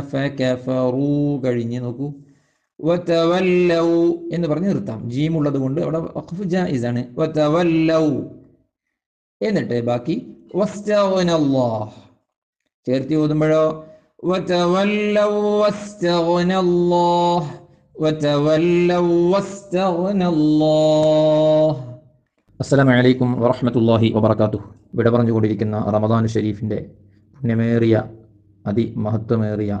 ഫകഫറൂ കഴിഞ്ഞ് നോക്കൂ. വതവല്ലൗ എന്ന് പറഞ്ഞ് നിർത്താം. ജീം കൊണ്ട് അവിടെ വഖഫ് ജായിസാണ്. വതവല്ലൗ എന്നിട്ട് ബാക്കി. ചേർത്തി ഓതുമ്പോഴോ? വതവല്ലൗ വസ്തഗ്നല്ലാഹ് വതവല്ലൗ വസ്തഗ്നല്ലാഹ് അസ്സലാമു അലൈക്കും വബറകാതുഹു. ഇവിടെ പറഞ്ഞുകൊണ്ടിരിക്കുന്ന റമദാൻ ഷരീഫിന്റെ പുണ്യമേറിയ അതിമഹത്വമേറിയ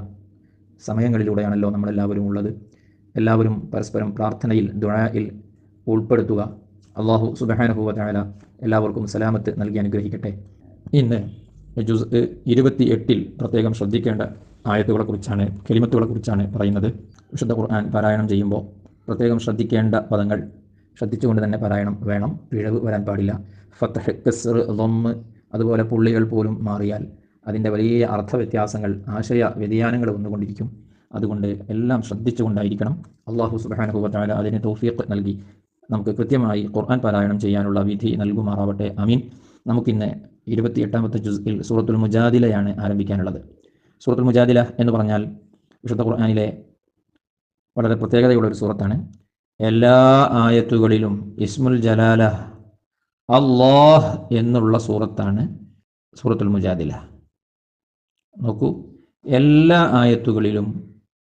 സമയങ്ങളിലൂടെയാണല്ലോ നമ്മളെല്ലാവരും ഉള്ളത്. എല്ലാവരും പരസ്പരം പ്രാർത്ഥനയിൽ ദുഴയിൽ ഉൾപ്പെടുത്തുക. അള്ളാഹു സുബഹാനഹു വതആല എല്ലാവർക്കും സലാമത്ത് നൽകി അനുഗ്രഹിക്കട്ടെ. ഇന്ന് ജുസ് ഇരുപത്തി എട്ടിൽ പ്രത്യേകം ശ്രദ്ധിക്കേണ്ട ആയത്തുകളെക്കുറിച്ചാണ് കെലിമത്തുകളെക്കുറിച്ചാണ് പറയുന്നത്. വിശുദ്ധ ഖുർആൻ പാരായണം ചെയ്യുമ്പോൾ പ്രത്യേകം ശ്രദ്ധിക്കേണ്ട പദങ്ങൾ ശ്രദ്ധിച്ചുകൊണ്ട് തന്നെ പാരായണം വേണം. പിഴവ് വരാൻ പാടില്ല. ഫത്തഹ് കസ്ർ ലൊമ്മ് അതുപോലെ പുള്ളികൾ പോലും മാറിയാൽ അതിന്റെ വലിയ അർത്ഥവ്യത്യാസങ്ങൾ ആശയ വ്യതിയാനങ്ങൾ വന്നുകൊണ്ടിരിക്കും. അതുകൊണ്ട് എല്ലാം ശ്രദ്ധിച്ചുകൊണ്ടായിരിക്കണം. അള്ളാഹു സുബാനഹു വതാല അതിന് തോഫിയത്ത് നൽകി. നമുക്ക് കൃത്യമായി ഖുർആൻ പാരായണം ചെയ്യാനുള്ള വിധി നൽകുമാറാവട്ടെ. അമീൻ നമുക്കിന്ന് ഇരുപത്തി എട്ടാമത്തെ ജുസിൽ സൂറത്തുൽ മുജാദിലയാണ് ആരംഭിക്കാനുള്ളത്. സൂറത്തുൽ മുജാദില എന്ന് പറഞ്ഞാൽ വിശുദ്ധ ഖുർആാനിലെ വളരെ പ്രത്യേകതയുള്ള ഒരു സൂറത്താണ്. എല്ലാ ആയത്തുകളിലും ഇസ്മുൽ ജലാല അള്ളാഹ് എന്നുള്ള സൂറത്താണ് സൂറത്തുൽ മുജാദില. നോക്കൂ. എല്ലാ ആയത്തുകളിലും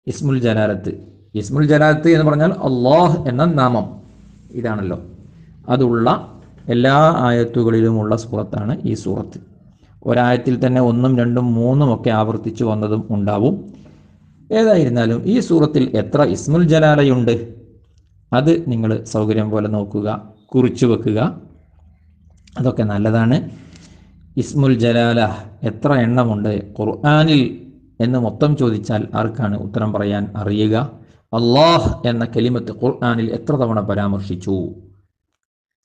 ഇസ്മുൽ ജലാലത്ത്. ഇസ്മുൽ ജലാലത്ത് എന്ന് പറഞ്ഞാൽ അള്ളാഹ് എന്ന നാമം. ഇതാണല്ലോ. അതുള്ള എല്ലാ ആയത്തുകളിലുമുള്ള സൂറത്താണ് ഈ സൂറത്ത്. ഒരായത്തിൽ തന്നെ ഒന്നും രണ്ടും മൂന്നും ഒക്കെ ആവർത്തിച്ചു വന്നതും ഉണ്ടാവും. ഏതായിരുന്നാലും ഈ സൂറത്തിൽ എത്ര ഇസ്മുൽ ജലാലയുണ്ട്? അത് നിങ്ങൾ സൗകര്യം പോലെ നോക്കുക കുറിച്ചു വെക്കുക. അതൊക്കെ നല്ലതാണ്. ഇസ്മുൽ ജലാല എത്ര എണ്ണമുണ്ട് ഖുർആാനിൽ എന്ന് മൊത്തം ചോദിച്ചാൽ ആർക്കാണ് ഉത്തരം പറയാൻ അറിയുക? അള്ളാഹ് എന്ന കലിമത്ത് ഖുർആാനിൽ എത്ര തവണ പരാമർശിച്ചു?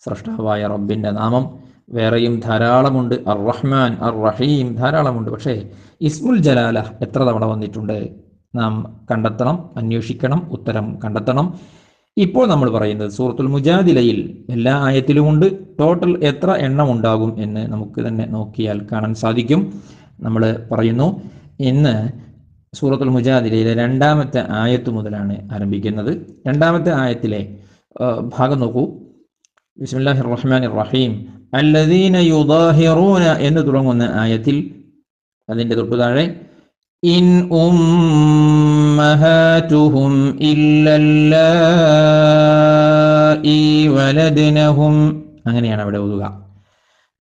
സൃഷ്ടാവായ റബ്ബിന്റെ നാമം വേറെയും ധാരാളമുണ്ട്. അർ റഹ്മാൻ അർ റഹീം ധാരാളമുണ്ട്. പക്ഷേ ഇസ്മുൽ ജലാല എത്ര തവണ വന്നിട്ടുണ്ട്? നാം കണ്ടെത്തണം അന്വേഷിക്കണം ഉത്തരം കണ്ടെത്തണം. ഇപ്പോൾ നമ്മൾ പറയുന്നത് സൂറത്തുൽ മുജാദിലയിൽ എല്ലാ ആയത്തിലുമുണ്ട്. ടോട്ടൽ എത്ര എണ്ണം ഉണ്ടാകും എന്ന് നമുക്ക് തന്നെ നോക്കിയാൽ കാണാൻ സാധിക്കും. നമ്മൾ പറയുന്നു ഇന്ന് സൂറത്തുൽ മുജാദിലയിലെ രണ്ടാമത്തെ ആയത്ത് മുതലാണ് ആരംഭിക്കുന്നത്. രണ്ടാമത്തെ ആയത്തിലെ ഭാഗം നോക്കൂ. ബിസ്മില്ലാഹി റഹ്മാൻ റഹീം അല്ലദീന യുദാഹിറൂന എന്ന് തുടങ്ങുന്ന ആയത്തിൽ അതിന്റെ തൊട്ടു താഴെ ഇൻ ഉമ്മഹാതുഹും ഇല്ലല്ലായി വലദ്നഹും അങ്ങനെയാണ് അവിടെ ഓതുക.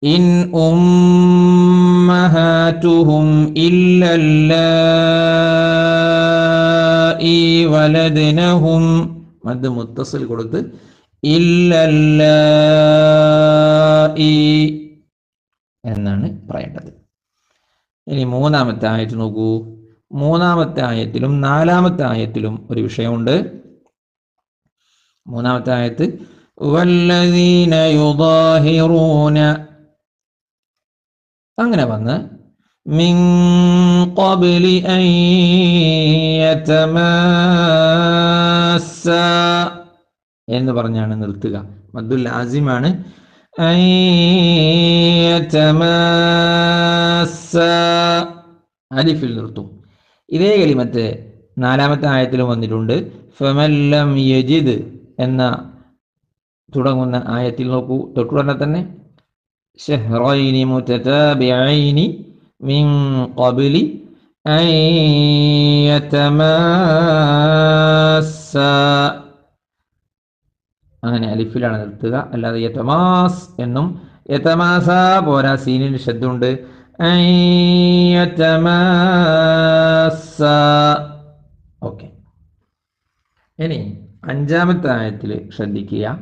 ഇൻ ഉമ്മഹാതുഹും ഇല്ലല്ലാഇ വലദിനഹും. മദ് മുത്തസിൽ കൊടുത്ത് ഇല്ലല്ലാഇ എന്നാണ് പറയേണ്ടത്. ഇനി മൂന്നാമത്തെ ആയിട്ട് നോക്കൂ. മൂന്നാമത്തെ ആയത്തിലും നാലാമത്തെ ആയത്തിലും ഒരു വിഷയമുണ്ട്. മൂന്നാമത്തെ ആയത്ത് അങ്ങനെ വന്ന് എന്ന് പറഞ്ഞാണ് നിർത്തുക. മദ്ദുൽ ആസിമാണ് അലിഫിൽ നിർത്തും. ഇതേ കലിമത്ത് നാലാമത്തെ ആയത്തിലും വന്നിട്ടുണ്ട്. ഫമല്ലം യജിദ് എന്ന തുടങ്ങുന്ന ആയത്തിൽ നോക്കൂ. തൊട്ടുടനെ തന്നെ ഷെഹ്റൈനി മുതതാബിഐനി മിൻ ഖബ്ലി അങ്ങനെ അലിഫിലാണ് നിർത്തുക. അല്ലാതെ യതമാസ് എന്നും യതമാസ പോരാ. സീനിൽ ശബ്ദമുണ്ട് ഓക്കെ ഇനി അഞ്ചാമത്തെ ആയത്തിൽ ശ്രദ്ധിക്കുക.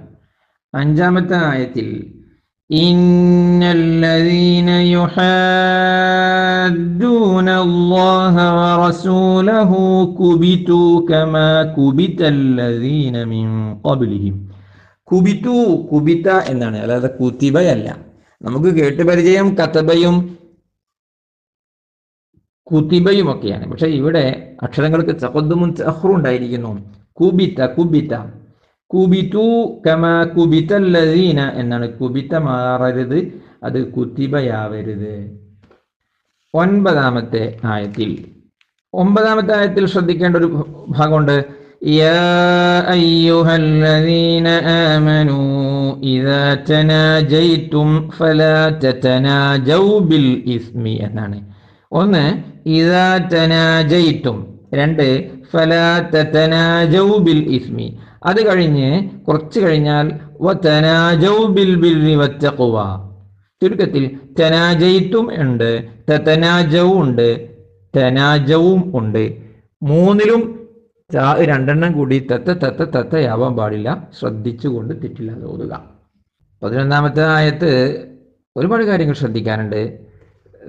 അഞ്ചാമത്തെ ആയത്തിൽ ഇന്നല്ലദീന യുഹദ്ദൂന അല്ലാഹ വറസൂലഹു കുബിതു കമാ കുബിതല്ലദീന മിൻ ഖബ്ലിഹിം. കുബിതു കുബിത എന്നാണ്. അല്ലാതെ കുതിബയല്ല. നമുക്ക് കേട്ട് പരിചയം കതബയും കുത്തിബയും ഒക്കെയാണ് പക്ഷെ ഇവിടെ അക്ഷരങ്ങൾക്ക് ചക്കൊദ്ദുമുൻ ചഹ്റു ഉണ്ടായിരിക്കുന്നു. കുബിത്ത കുബിത്ത കുബിത്തു കമ കുബിത്തല്ലദീന എന്നാണ്. കുബിത്ത മാറരുത് അത് കുത്തിബയാവരുത് ഒൻപതാമത്തെ ആയത്തിൽ. ഒമ്പതാമത്തെ ആയത്തിൽ ശ്രദ്ധിക്കേണ്ട ഒരു ഭാഗമുണ്ട്. ഇസ്മി എന്നാണ്. ഒന്ന് ഇദാ തനാജൈതും. രണ്ട് ഫലാ തതനാജൗ ബിൽ ഇസ്മി. അത് കഴിഞ്ഞ് കുറച്ച് കഴിഞ്ഞാൽ വതനാജൗ ബിൽ ബിർരി വത്തഖ്വ. ചുരുക്കത്തിൽ തനാജയിത്തും ഉണ്ട് തനാജവും ഉണ്ട് തനാജവും ഉണ്ട്. മൂന്നിലും രണ്ടെണ്ണം കൂടി തത്ത തത്ത തത്തയാവാൻ പാടില്ല. ശ്രദ്ധിച്ചുകൊണ്ട് തെറ്റില്ലാതെ ഓതുക. പതിനൊന്നാമത്തെ ആയത്ത് ഒരുപാട് കാര്യങ്ങൾ ശ്രദ്ധിക്കാനുണ്ട്.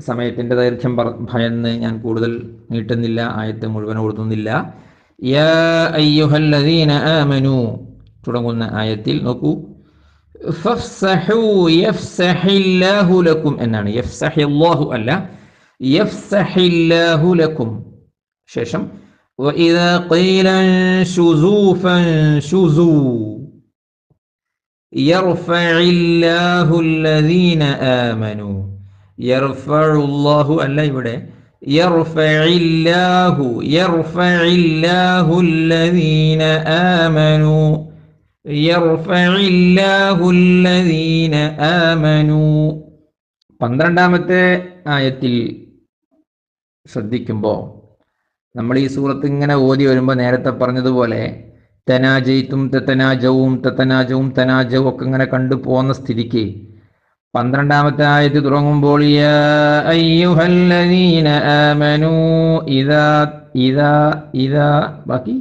സമയത്തിൻ്റെ ദൈർഘ്യം പറ ഭയന്ന് ഞാൻ കൂടുതൽ നീട്ടുന്നില്ല ആയത്ത് മുഴുവൻ ഓടുന്നില്ല യാ അയ്യുഹല്ലദീന ആമനു തുടങ്ങുന്ന ആയത്തിൽ നോക്കൂ ഫഫ്സഹു യഫ്സഹില്ലാഹു ലക്കും എന്നാണ് യഫ്സഹില്ലാഹു അല്ല യഫ്സഹില്ലാഹു ലക്കും ശേഷം وإذا قيل انشزوا فانشزوا يرفع الله الذين آمنوا يرفع الله അല്ല ഇവിടെ يرفع الله يرفع الله الذين آمنوا يرفع الله الذين آمنوا പന്ത്രണ്ടാമത്തെ ആയത്തിൽ ശ്രദ്ധിക്കുമ്പോൾ നമ്മൾ ഈ സൂറത്ത് ഇങ്ങനെ ഓതി വരുമ്പോൾ നേരത്തെ പറഞ്ഞതുപോലെ തനാജയിത്തും തത്തനാജവും തത്തനാജവും തനാജവും ഒക്കെ ഇങ്ങനെ കണ്ടു പോകുന്ന സ്ഥിതിക്ക് പന്ത്രണ്ടാമത്തെ ആയത്ത് തുടങ്ങുമ്പോൾ യാ അയ്യുഹല്ലദീന ആമനൂ ഇദാ ഇദാ ഇദാ ബാക്കി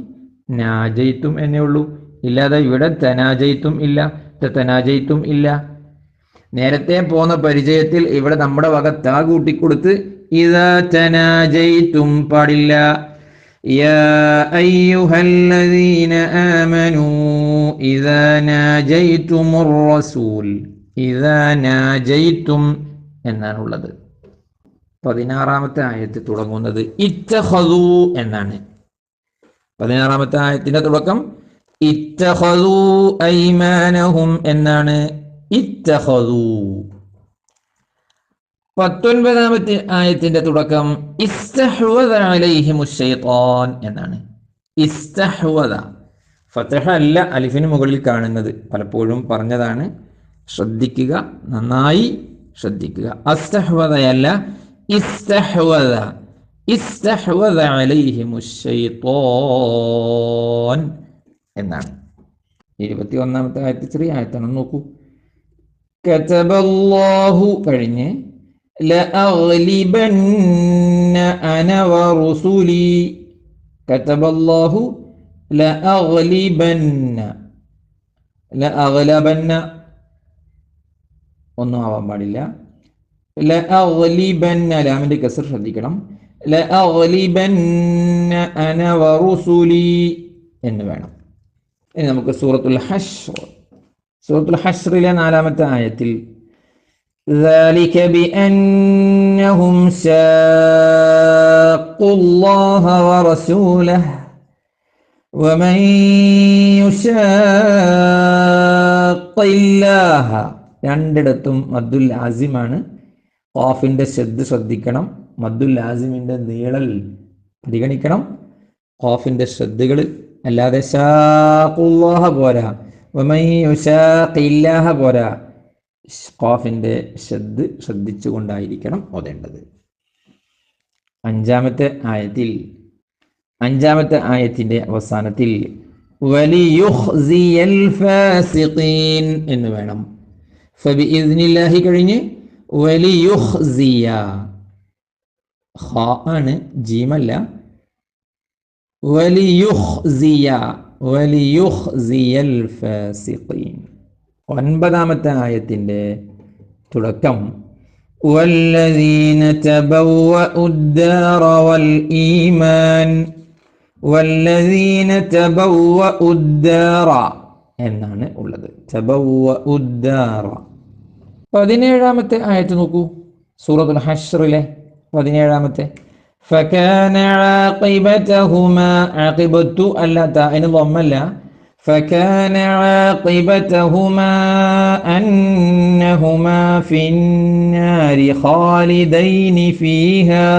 നാജയിത്തും എന്നേ ഉള്ളൂ ഇല്ലാതെ ഇവിടെ തനാജയിത്തും ഇല്ല തനാജയിത്തും ഇല്ല നേരത്തെ പോന്ന പരിചയത്തിൽ ഇവിടെ നമ്മുടെ വക താ കൂട്ടിക്കൊടുത്ത് ഇതാ തനാജയിത്തും പാടില്ല يا أيها الذين آمنوا إذا ناجيتم الرسول ഇതാനാജയിത്തും എന്നാണുള്ളത്. പതിനാറാമത്തെ ആയത്ത് തുടങ്ങുന്നത് ഇറ്റഹു എന്നാണ്. പതിനാറാമത്തെ ആയത്തിന്റെ തുടക്കം ഇറ്റഹു ഐമാനഹും എന്നാണ്. ഇറ്റഹു പത്തൊൻപതാമത്തെ ആയത്തിന്റെ തുടക്കം ഇസ്തഹ്വദ എന്നാണ്. ഇസ്തഹ്വദ. ഫത്തഹ അല്ല അലിഫിന് മുകളിൽ കാണുന്നത് പലപ്പോഴും പറഞ്ഞതാണ്. ശ്രദ്ധിക്കുക നന്നായി ശ്രദ്ധിക്കുക അസ്തഹ്വദയല്ല ഇസ്തഹ്വദ ഇസ്തഹ്വദ അലൈഹിമു ശൈത്താൻ എന്നാണ് ഇരുപത്തി ഒന്നാമത്തെ ആയത്ത് ചെറിയ ആയത്താണ് നോക്കൂ കതബല്ലാഹു കഴിഞ്ഞ് لأغلبن أنا ورسلي كتب الله لأغلبن لأغلبن ഒന്നും ആവാൻ പാടില്ല ലാമിന്റെ കസർ ശ്രദ്ധിക്കണം. എന്ന് വേണം. ഇനി നമുക്ക് സൂറത്തുൽ ഹഷ് സൂറത്തുൽ ഹഷ്റിലെ നാലാമത്തെ ആയത്തിൽ ذلك രണ്ടിടത്തും മദ്ദുൽ ആസിമാണ് ഖാഫിന്റെ ശ്രദ്ധ ശ്രദ്ധിക്കണം. മദ്ദുൽ ആസിമിന്റെ നീളൽ പരിഗണിക്കണം. ഖാഫിന്റെ ശ്രദ്ധകൾ അല്ലാതെ ഷാഖുല്ലാഹ പോരാ. വമൻ യുശാഖില്ലാഹ പോരാ. ഖാഫിന്റെ ശ്രദ്ധ ശ്രദ്ധിച്ചുകൊണ്ടായിരിക്കണം ഓതേണ്ടത്. അഞ്ചാമത്തെ ആയത്തിൽ അഞ്ചാമത്തെ ആയത്തിന്റെ അവസാനത്തിൽ ഫാസിഖീൻ എന്ന് വേണം. ഫബിഇദ്നില്ലാഹി കഴിഞ്ഞ് വലിയുഖ്സിയ ഖാ ആണ് ജീമല്ല വലിയുഖ്സിയ വലിയുഖ്സിയൽ ഫാസിഖീൻ ഒൻപതാമത്തെ ആയത്തിന്റെ തുടക്കം والذين تبوأوا الدار والإيمان والذين تبوأوا الدار എന്നാണ് ഉള്ളത് تبوأوا الدار പതിനേഴാമത്തെ ആയത്ത് നോക്കൂ. സൂറത്തുൽ ഹഷ്റിലെ പതിനേഴാമത്തെ. فكان عاقبتهما عاقبت لا فكان عاقبتهما أنهما في النار خالدين فيها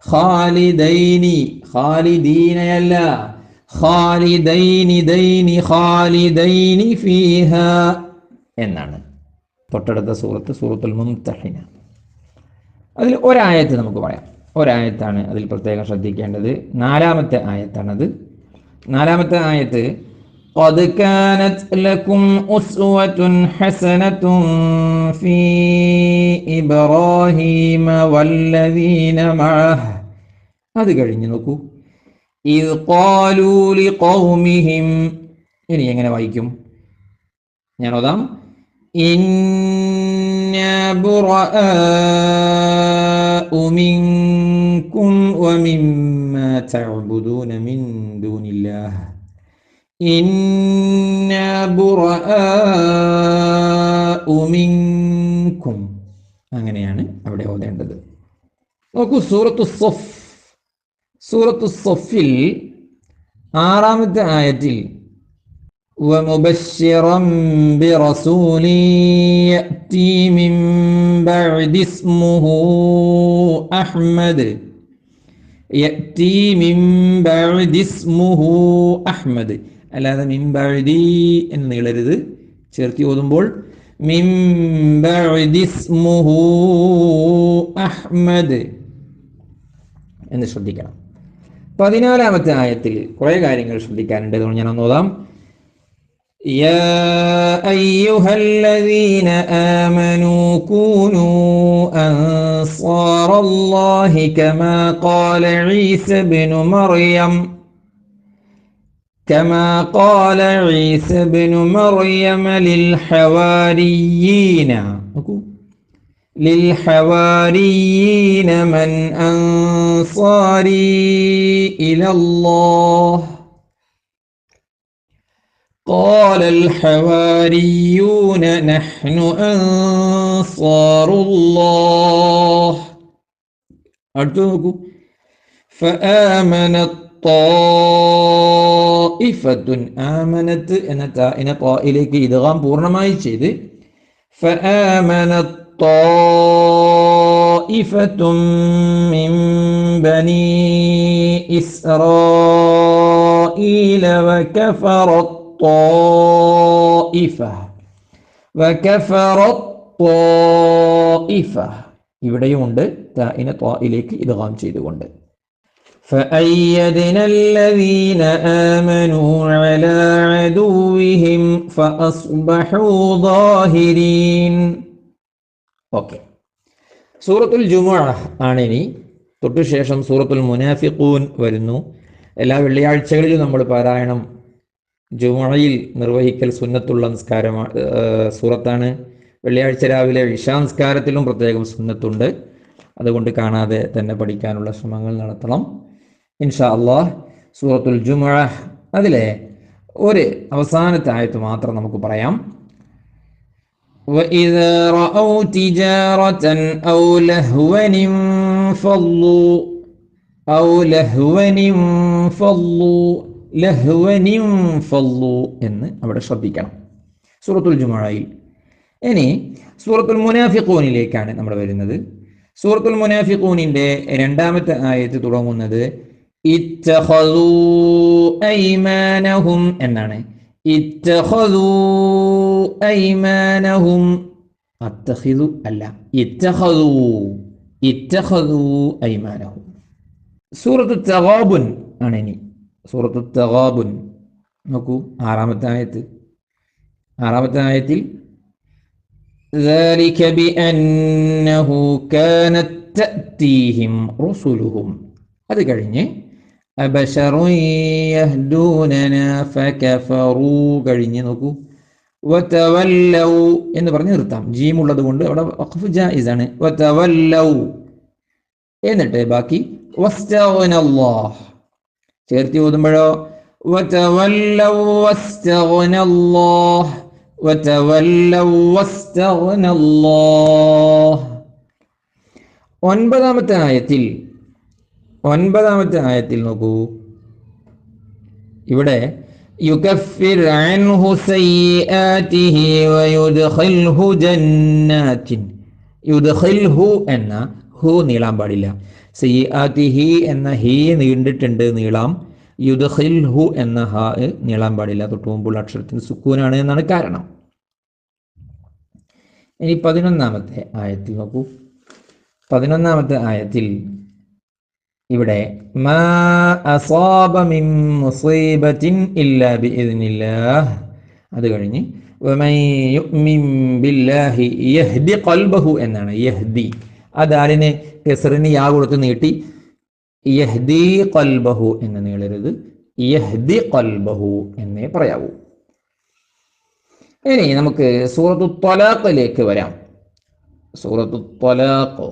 خالدين خالدين خالدين دين خالدين فيها എന്നാണ്. തൊട്ടടുത്ത സൂറത്ത് സൂറത്തുൽ മുംതഹിന അതിൽ ഒരായത്ത് നമുക്ക് പറയാം ഒരായത്താണ് അതിൽ പ്രത്യേകം ശ്രദ്ധിക്കേണ്ടത് നാലാമത്തെ ആയത്താണത് നാലാമത്തെ ആയത്ത് قد كانت لكم أسوة حسنة في إبراهيم والذين معه അത് കഴിഞ്ഞ് നോക്കൂ إذ قالوا لقومهم ഇനി എങ്ങനെ വായിക്കും ഞാൻ ഓതാം إنا براء منكم ومما تعبدون من دون الله إنا براء منكم അങ്ങനെയാണ് അവിടെ ഓതേണ്ടത് നോക്കൂ സൂറത്തു സൊഫ് സൂറത്തു സൊഫിൽ ആറാമത്തെ ആയത്തിൽ ومبشرا برسول يأتي من بعد اسمه أحمد يأتي من بعد اسمه أحمد അല്ലാതെ മിൻ ബഅദി എന്ന് നീളരുത് ചേർത്തി ഓതുമ്പോൾ മിൻ ബഅദി ഇസ്മുഹു അഹ്മദ് എന്ന് ശ്രദ്ധിക്കണം പതിനാലാമത്തെ ആയത്തിൽ കുറേ കാര്യങ്ങൾ ശ്രദ്ധിക്കാനുണ്ട് അതുകൊണ്ട് ഞാൻ ഒന്ന് ഓതാം يا أيها الذين آمنوا كونوا أنصار الله كما قال عيسى بن مريم. كما قال عيسى بن مريم للحواريين. للحواريين من أنصاري إلى الله. قال الحواريون نحن أنصار الله أرجوكم فآمنت طائفة آمنت أن إن طائلك إدغام പൂർണ്ണമായി ചെയ്ത് فآمنت طائفة من بني إسرائيل وكفرت طائفة وكفرت طائفة ഇവിടെയുമുണ്ട് തായിനെ ത്വായിലേക്ക് ഇദ്ഗാം ചെയ്തുകൊണ്ട് فأيدنا الذين آمنوا على عدوهم فأصبحوا ظاهرين ഓക്കെ സൂറത്തുൽ ജുമുഅ ആണ് ഇനി തൊട്ടുശേഷം സൂറത്തുൽ മുനാഫിഖൂൻ വരുന്നു എല്ലാ വെള്ളിയാഴ്ചകളിലും നമ്മൾ പാരായണം ജുമുഅയിൽ നിർവഹിക്കൽ സുന്നത്തുള്ള നിസ്കാരമാണ് സൂറത്താണ് വെള്ളിയാഴ്ച രാവിലെ ഇഷാംസ്കാരത്തിലും പ്രത്യേകം സുന്നത്തുണ്ട് അതുകൊണ്ട് കാണാതെ തന്നെ പഠിക്കാനുള്ള ശ്രമങ്ങൾ നടത്തണം ഇൻഷാ അള്ളാഹ് സൂറത്തുൽ ജുമുഅ അതിലെ ഒരു അവസാനത്തെ ആയത്ത് മാത്രം നമുക്ക് പറയാം وإذا رأوا تجارة أو لهوا انفضوا أو لهوا انفضوا എന്ന് അവിടെ ശ്രദ്ധിക്കണം. സൂറത്തുൽ ജുമഴയിൽ ഇനി സൂറത്തുൽ മുനാഫിഖൂനിലേക്കാണ് നമ്മൾ വരുന്നത്. സൂറത്തുൽ മുനാഫിഖൂനിന്റെ രണ്ടാമത്തെ ആയത്ത് തുടങ്ങുന്നത് ഐമാനഹും എന്നാണ്. ഇത്തഖദൂ ഐമാനഹും. അല്ല ഇത്തഖദൂ ഐമാനഹും. ആണ് ഇനി. സൂറത്തു തഗാബുൻ നോക്കൂ ആറാമത്തെ ആയത്ത് ആറാമത്തെ ആയത്തിൽ ذلك بأنه كانت تأتيهم رسلهم അത് കഴിഞ്ഞ് അബശറു യഹ്ദൂനന ഫകഫറൂ കഴിഞ്ഞ് നോക്കൂ വതവല്ലൗ എന്ന് പറഞ്ഞ് നിർത്താം ജീം ഉള്ളത് കൊണ്ട് അവിടെ വഖഫ് ജായിസാണ് വതവല്ലൗ എന്നിട്ട് ബാക്കി വസ്തഗ്നല്ലാഹ് ചേർത്തി ഓതുമ്പോഴോ ഒൻപതാമത്തെ ആയത്തിൽ ഒൻപതാമത്തെ ആയത്തിൽ നോക്കൂ. ഇവിടെ യുക്കഫിർ എന്ന ഹു നീളാൻ പാടില്ല. സയ്യാത്തിഹി എന്ന ഹി നീണ്ടിട്ടുണ്ട് നീളാം യുദ്ഹിൽഹു എന്ന ഹ നീളാൻ പാടില്ല. തൊട്ട് മുമ്പുള്ള അക്ഷരത്തിന് സുക്കൂനാണ് എന്നാണ് കാരണം. ഇനി പതിനൊന്നാമത്തെ ആയത്തിൽ നോക്കൂ. പതിനൊന്നാമത്തെ ആയത്തിൽ ഇവിടെ മാ അസാബ മിൻ ഇല്ലാ അത് കഴിഞ്ഞ് ബില്ലാഹി യഹ്ദി ഖൽബഹു എന്നാണ്. യഹ്ദി. ആ ദാലിന് കെസറിന് യാ കൊടുത്ത് നീട്ടി യഹ്ദി ഖൽബഹു എന്ന് നീളരുത് യഹ്ദി ഖൽബഹു എന്നേ പറയാവൂ ഇനി നമുക്ക് സൂറത്തു ത്വലാഖിലേക്ക് വരാം സൂറത്തു ത്വലാഖ്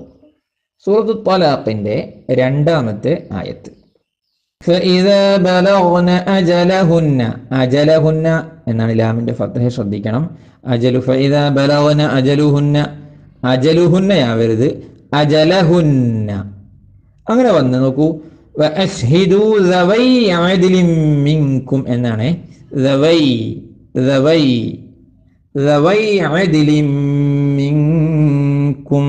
സൂറത്തു ത്വലാഖിന്റെ രണ്ടാമത്തെ ആയത്ത് فإذا بلغن أجلهن أجلهن എന്നാണ് ലാമിന്റെ ഫത്തഹ ശ്രദ്ധിക്കണം അജലു ഫഇദാ ബലഗന അജലുഹുന്ന അജലുഹുന്നയാവരുത് അജലഹുന്ന അങ്ങനെ വന്ന് നോക്കൂ വഅശ്ഹിദു ദവൈ അദലിൻ മിൻകും എന്നാണ് ദവൈ ദവൈ ദവൈ അദലിൻ മിൻകും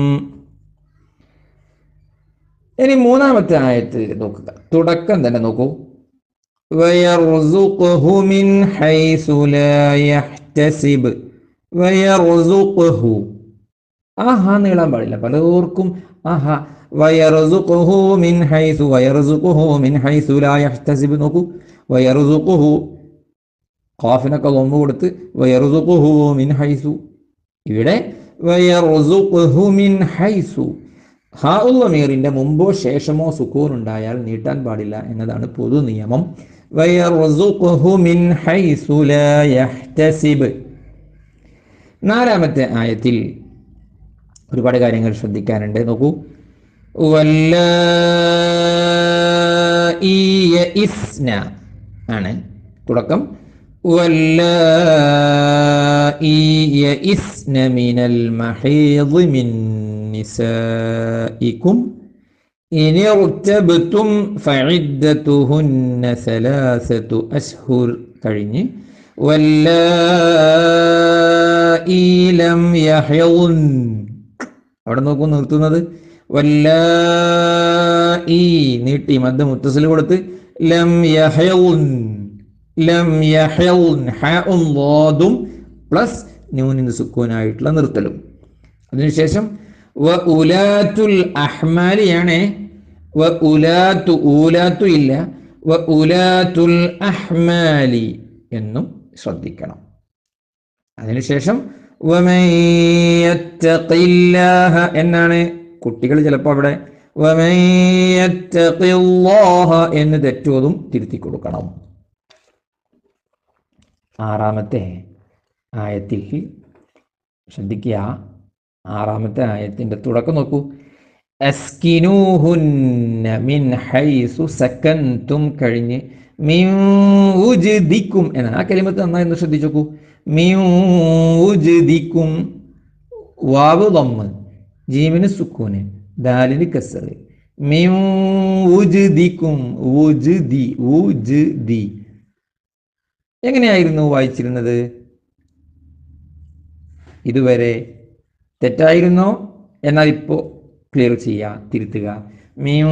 ഇനി മൂന്നാമത്തെ ആയത്ത് നോക്കുക തുടക്കം തന്നെ നോക്കൂ ويرزقه من حيث لا يحتسب ويرزقه ആഹാ നീളാൻ പാടില്ല. പലർക്കും ആഹാ വയറുസുഖുഹു മിൻ ഹൈസു വയറുസുഖുഹു മിൻ ഹൈസു ലാ യഹ്തസിബ്. നോക്കൂ വയറുസുഖുഹു ഖാഫിനൊക്കെ ലൊമ്പ് കൊടുത്ത് വയറുസുഖുഹു മിൻ ഹൈസു. ഇവിടെ വയറുസുഖുഹു മിൻ ഹൈസു. ഹാ ഉള്ളമീറിന്റെ മുമ്പോ ശേഷമോ സുക്കൂൻ ഉണ്ടായാൽ നീട്ടാൻ പാടില്ല എന്നതാണ് പൊതു നിയമം. നാലാമത്തെ ആയത്തിൽ ഒരുപാട് കാര്യങ്ങൾ ശ്രദ്ധിക്കാനുണ്ട് നോക്കൂ വല്ലായി യഇസ്ന ആണ് തുടക്കം വല്ലായി യഇസ്ന മിനൽ മഹീദ് മിൻ നിസായിക്കും إن ارتبتم فعدتهن ثلاثة أشهر കഴിഞ്ഞ് വല്ലായി ലം യഹ്യഉൻ അവിടെ നോക്കൂ നിർത്തുന്നത്. വല്ല ഈ നീട്ടി മദ്ദ മുത്തസിൽ കൊടുത്ത് ലം ലം പ്ലസ് നൂനിന് സുക്കൂനായിട്ടുള്ള നിർത്തലും. അതിനുശേഷം വ ഉലാത്തുൽ അഹ്മാലിയാണ്. വ ഉലാത്തു ഊലാത്തു ഇല്ല. വ ഉലാത്തുൽ അഹ്മാലി എന്നും ശ്രദ്ധിക്കണം. അതിനുശേഷം എന്നാണ് കുട്ടികൾ ചിലപ്പോൾ അവിടെ. എന്ന് തെറ്റോതും തിരുത്തി കൊടുക്കണം. ആറാമത്തെ ആയത്തിൽ ശ്രദ്ധിക്കുക. ആറാമത്തെ ആയത്തിന്റെ തുടക്കം നോക്കൂ. അസ്കിനൂഹുന്ന മിൻ ഹൈസു കഴിഞ്ഞ് മിൻ ഉജ്ദിക്കും എന്നാണ്. ആ കലിമത്ത് നന്നായി ഒന്ന് ശ്രദ്ധിച്ചു നോക്കൂ. മിൻ ഉജ്ദിക്കും വാവ് ദമ്മ് ജീമിന് സുക്കൂന്. ദാലിന് കസറ്. മിയൂജിക്കും എങ്ങനെയായിരുന്നു വായിച്ചിരുന്നത്? ഇതുവരെ തെറ്റായിരുന്നോ? എന്നാൽ ഇപ്പോ ക്ലിയർ ചെയ്യുക തിരുത്തുക. മിൻ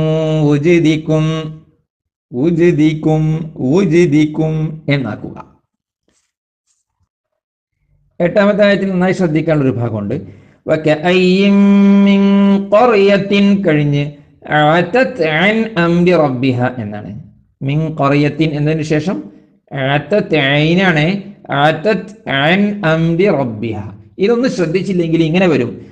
ഉജ്ദിക്കും ഉജ്ദിക്കും ഉജ്ദിക്കും എന്നാക്കുക. എട്ടാമത്തെ ആയത്തിൽ നന്നായി ശ്രദ്ധിക്കാനുള്ള ഒരു ഭാഗമുണ്ട്. കഴിഞ്ഞ് എന്നാണ്. മിൻ കൊറിയത്തിൻ എന്നതിന് ശേഷം റബ്ബിഹ. ഇതൊന്ന് ശ്രദ്ധിച്ചില്ലെങ്കിൽ ഇങ്ങനെ വരും.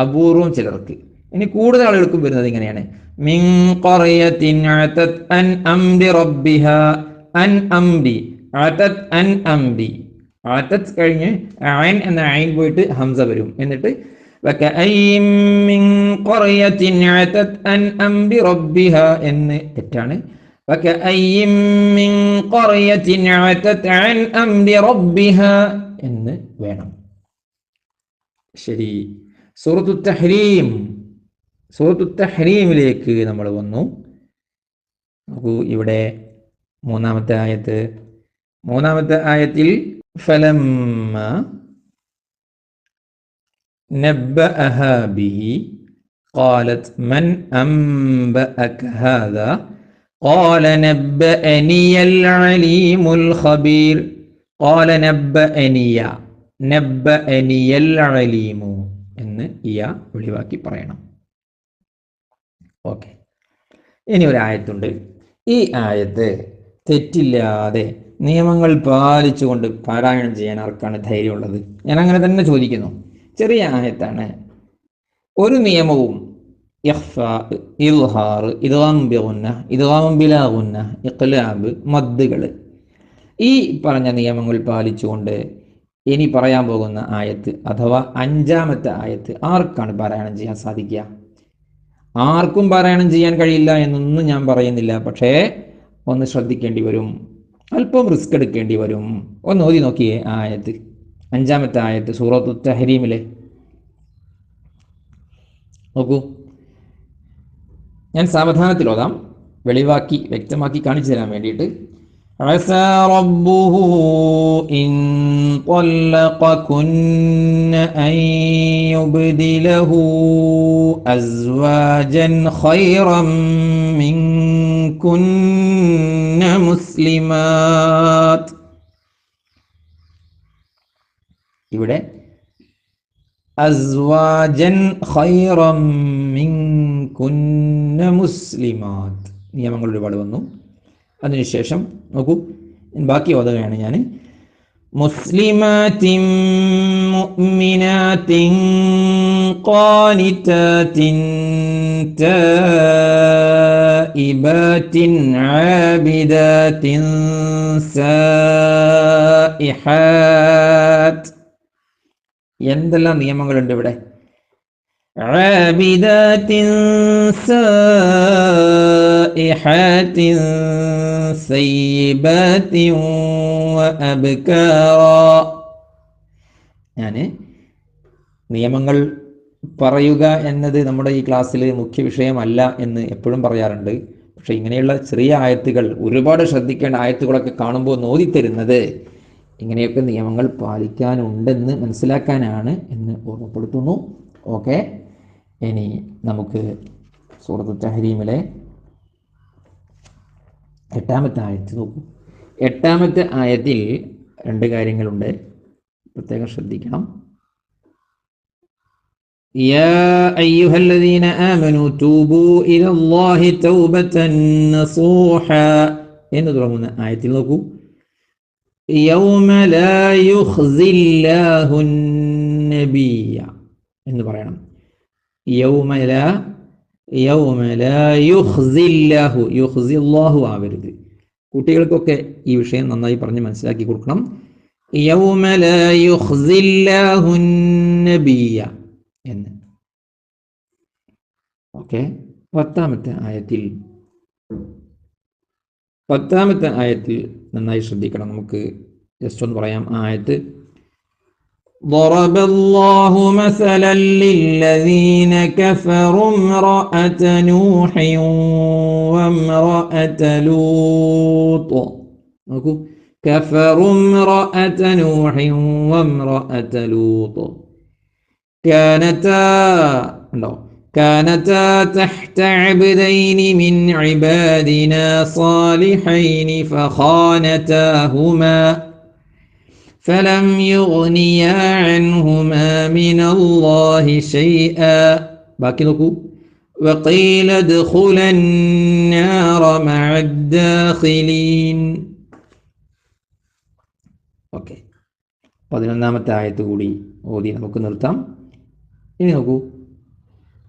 അപൂർവം ചിലർക്ക്. ഇനി കൂടുതൽ ആളുകൾക്കും വരുന്നത് ഇങ്ങനെയാണ്. മിൻ ഖറിയത്തിൻ അഅതത് അൻ അംരി റബ്ബിഹ. അൻ അംബി അതത് അൻ അംബി അതത് കഴിഞ്ഞ് അയൻ എന്ന ഐൻ പോയിട്ട് ഹംസ വരും. എന്നിട്ട് എന്ന് തെറ്റാണ്. എന്ന് വേണം. ശരി. സൂറത്തു തഹ്രീം. സൂറത്തു തഹ്രീമിലേക്ക് നമ്മൾ വന്നു. നോക്കൂ ഇവിടെ മൂന്നാമത്തെ ആയത്ത് മൂന്നാമത്തെ ആയത്തിൽ ഫലമ്മ نبأها به قالت من أنبأك هذا قال نبأني العليم الخبير قال نبأني نبأني العليم എന്ന് ഇയ ഒഴിവാക്കി പറയണം ഓക്കെ ഇനി ഒരു ആയത്തുണ്ട് ഈ ആയത്ത് തെറ്റില്ലാതെ നിയമങ്ങൾ പാലിച്ചുകൊണ്ട് പാരായണം ചെയ്യാൻ ആർക്കാണ് ധൈര്യമുള്ളത്? ഞാൻ അങ്ങനെ തന്നെ ചോദിക്കുന്നു. ചെറിയ ആയത്താണ്. ഒരു നിയമവും ഇൽഹാർ ഈ പറഞ്ഞ നിയമങ്ങൾ പാലിച്ചുകൊണ്ട് ഇനി പറയാൻ പോകുന്ന ആയത്ത് അഥവാ അഞ്ചാമത്തെ ആയത്ത് ആർക്കാണ് പാരായണം ചെയ്യാൻ സാധിക്കുക? ആർക്കും പാരായണം ചെയ്യാൻ കഴിയില്ല എന്നൊന്നും ഞാൻ പറയുന്നില്ല. പക്ഷേ ഒന്ന് ശ്രദ്ധിക്കേണ്ടി വരും അല്പം റിസ്ക് എടുക്കേണ്ടി വരും ഒന്ന് ഓതി നോക്കിയേ ആ ആയത്ത് അഞ്ചാമത്തെ ആയത്ത് സൂറത്തു തഹരീമിലെ നോക്കൂ ഞാൻ സാവധാനത്തിൽ ഓതാം വെളിവാക്കി വ്യക്തമാക്കി കാണിച്ചു തരാൻ വേണ്ടിയിട്ട് عسى ربه إن طلقكن أن يبدله أزواجا خيرا منكن مسلمات ഇവിടെ അസ്വാജൻ ഖൈറം മിൻകുന്ന മുസ്ലിമാത്ത് നിയമങ്ങൾ ഒരുപാട് വന്നു അതിനുശേഷം നോക്കൂ ബാക്കി ഓതുകയാണ് ഞാൻ മുസ്ലിമാത്തിൻ മുഅ്മിനാത്തിൻ ഖാനിതാത്തിൻ തായിബാത്തിൻ ആബിദാത്തിൻ സായിഹാത്ത് എന്തെല്ലാം നിയമങ്ങളുണ്ട് ഇവിടെ عابدات سائحات سيبات وأبكارا ഞാൻ നിയമങ്ങൾ പറയുക എന്നത് നമ്മുടെ ഈ ക്ലാസ്സിൽ മുഖ്യ വിഷയമല്ല എന്ന് എപ്പോഴും പറയാറുണ്ട്. പക്ഷേ ഇങ്ങനെയുള്ള ചെറിയ ആയത്തുകൾ ഒരുപാട് ശ്രദ്ധിക്കേണ്ട ആയത്തുകളൊക്കെ കാണുമ്പോൾ നോദിത്തരുന്നത് ഇങ്ങനെയൊക്കെ നിയമങ്ങൾ പാലിക്കാനുണ്ടെന്ന് മനസ്സിലാക്കാനാണ് എന്ന് ഓർമ്മപ്പെടുത്തുന്നു. ഓക്കെ. ഇനി നമുക്ക് സൂറത്ത് തഹരീമിലെ എട്ടാമത്തെ ആയത്ത് നോക്കൂ. എട്ടാമത്തെ ആയത്തിൽ രണ്ട് കാര്യങ്ങളുണ്ട്. പ്രത്യേകം ശ്രദ്ധിക്കണം. يا أيها الذين آمنوا توبوا إلى الله توبة نصوحا എന്ന് തുടങ്ങുന്ന ആയത്തിൽ നോക്കൂ യൗമ ലാ യുഖ്സില്ലാഹു നബിയ എന്ന് പറയണം യൗമ ലാ യൗമ ലാ യുഖ്സില്ലാഹു യുഖ്സില്ലാഹു ആവരുത് കുട്ടികൾക്കൊക്കെ ഈ വിഷയം നന്നായി പറഞ്ഞ് മനസ്സിലാക്കി കൊടുക്കണം യൗമ ലാ യുഖ്സില്ലാഹു നബിയ എന്ന് ഓക്കെ പത്താമത്തെ ആയത്തിൽ പത്താമത്തെ ആയത്തിൽ നന്നായി ശ്രദ്ധിക്കണം നമുക്ക് ജസ്റ്റ് ഒന്ന് പറയാം ആ ആയത്ത് ضرب الله مثلا للذين كفروا امرأة نوح وامرأة لوط നോക്കൂ كفروا امرأة نوح وامرأة لوط كانتا ഉണ്ടോ كانتا تحت عبدين من عبادنا صالحين فخانتاهما فلم يغنيا عنهما من الله شيئا باقي نوكو وقيل ادخلا النار مع الداخلين ഓക്കെ പതിനൊന്നാമത്തെ ആയത്ത് കൂടി ഓതി നമുക്ക് നിർത്താം ഇനി നോക്കൂ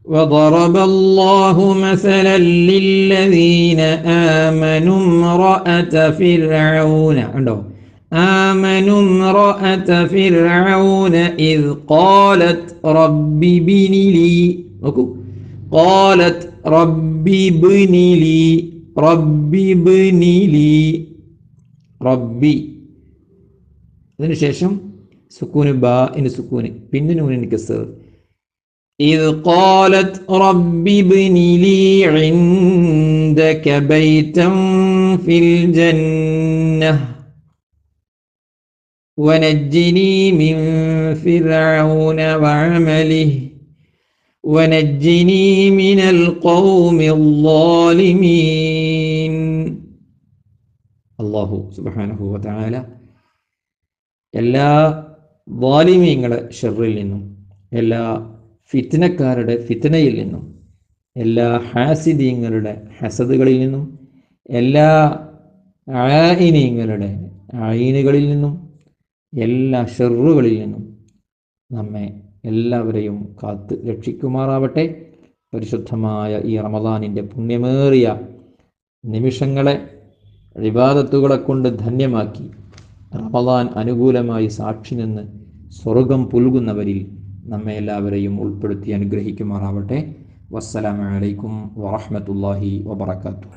وضرب الله مثلا للذين آمنوا امرأة فرعون عندهم آمنوا امرأة فرعون إذ قالت رب ابن لي قالت رب ابن لي رب ابن لي ربي അതിനുശേഷം സുക്കൂന് ബാ ഇന് സുക്കൂന് പിന്നെ നൂനിന് കസർ إذ قالت رب ابن لي عندك بيتا في الجنة ونجني من فرعون وعمله ونجني من القوم الظالمين അള്ളാഹു സുബാനഹു വതആല എല്ലാ വാലിമീങ്ങളെ ഷെറിൽ നിന്നും എല്ലാ ഫിത്നക്കാരുടെ ഫിത്നയിൽ നിന്നും എല്ലാ ഹാസിദീങ്ങളുടെ ഹസദുകളിൽ നിന്നും എല്ലാ ആയിനീങ്ങളുടെ ആയിനുകളിൽ നിന്നും എല്ലാ ഷെറുകളിൽ നിന്നും നമ്മെ എല്ലാവരെയും കാത്ത് രക്ഷിക്കുമാറാവട്ടെ. പരിശുദ്ധമായ ഈ റമദാനിന്റെ പുണ്യമേറിയ നിമിഷങ്ങളെ വിവാദത്തുകളെ കൊണ്ട് ധന്യമാക്കി റമദാൻ അനുകൂലമായി സാക്ഷി നിന്ന് സ്വർഗം പുൽകുന്നവരിൽ നമ്മെ എല്ലാവരെയും ഉൾപ്പെടുത്തി അനുഗ്രഹിക്കുമാറാവട്ടെ. വസ്സലാമലൈക്കും വറഹമത്തല്ലാഹി വബർക്കാത്തു